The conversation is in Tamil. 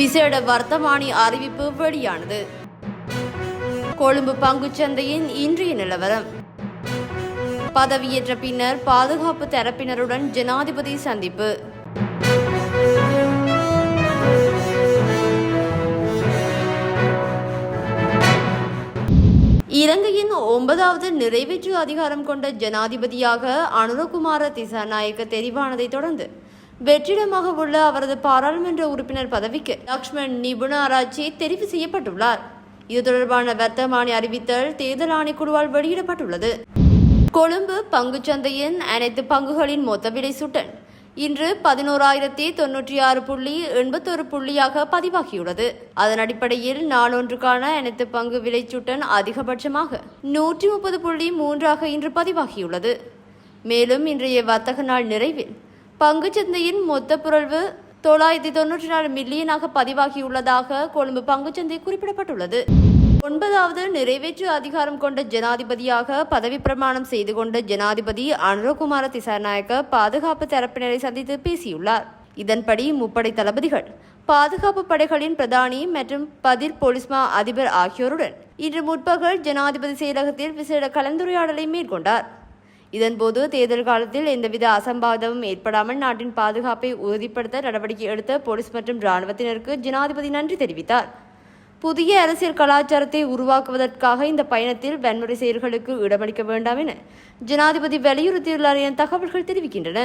விசேட வர்த்தமானி அறிவிப்பு வெளியானது. கொழும்பு பங்குச்சந்தையின் இன்றைய நிலவரம். பதவியேற்ற பின்னர் பாதுகாப்பு தரப்பினருடன் ஜனாதிபதி சந்திப்பு. இலங்கையின் ஒன்பதாவது நிறைவேற்று அதிகாரம் கொண்ட ஜனாதிபதியாக அனுரகுமார திசாநாயக்க தெரிவானதை தொடர்ந்து வெற்றிடமாக உள்ள அவரது பாராளுமன்ற உறுப்பினர் பதவிக்கு லக்ஷ்மண் நிபுண ஆராய்ச்சி தெரிவு செய்யப்பட்டுள்ளார். இது தொடர்பான வர்த்தமானி அறிவித்தல் தேர்தல் ஆணைக்குழுவால் வெளியிடப்பட்டுள்ளது. கொழும்பு பங்குச்சந்தையின் அனைத்து பங்குகளின் மொத்த விலை சுட்டன் இன்று பதினோராயிரத்தி தொன்னூற்றி ஆறு புள்ளி எண்பத்தொரு புள்ளியாக பதிவாகியுள்ளது. அதன் அடிப்படையில் நாளொன்றுக்கான அனைத்து பங்கு விலை சுட்டன் அதிகபட்சமாக நூற்றி முப்பது புள்ளி மூன்றாக இன்று பதிவாகியுள்ளது. மேலும் இன்றைய வர்த்தக நாள் நிறைவில் பங்குச்சந்தையின் மொத்த புரள்வு தொள்ளாயிரத்தி தொன்னூற்றி நாலு மில்லியனாக பதிவாகியுள்ளதாக கொழும்பு பங்குச்சந்தை குறிப்பிடப்பட்டுள்ளது. ஒன்பதாவது நிறைவேற்று அதிகாரம் கொண்ட ஜனாதிபதியாக பதவி பிரமாணம் செய்து கொண்ட ஜனாதிபதி அனுரகுமார திசாநாயக்க பாதுகாப்பு தரப்பினரை சந்தித்து பேசியுள்ளார். இதன்படி முப்படை தளபதிகள் பாதுகாப்பு படைகளின் பிரதானி மற்றும் பதில் போலீஸ்மா அதிபர் ஆகியோருடன் இன்று முற்பகல் ஜனாதிபதி செயலகத்தில் விசேட கலந்துரையாடலை மேற்கொண்டார். இதன்போது தேர்தல் காலத்தில் எந்தவித அசம்பாவிதமும் ஏற்படாமல் நாட்டின் பாதுகாப்பை உறுதிப்படுத்த நடவடிக்கை எடுத்த போலீஸ் மற்றும் இராணுவத்தினருக்கு ஜனாதிபதி நன்றி தெரிவித்தார். புதிய அரசியல் கலாச்சாரத்தை உருவாக்குவதற்காக இந்த பயணத்தில் வன்முறை செயல்களுக்கு இடமளிக்க வேண்டாம் என ஜனாதிபதி வலியுறுத்தியுள்ளார் என தகவல்கள் தெரிவிக்கின்றன.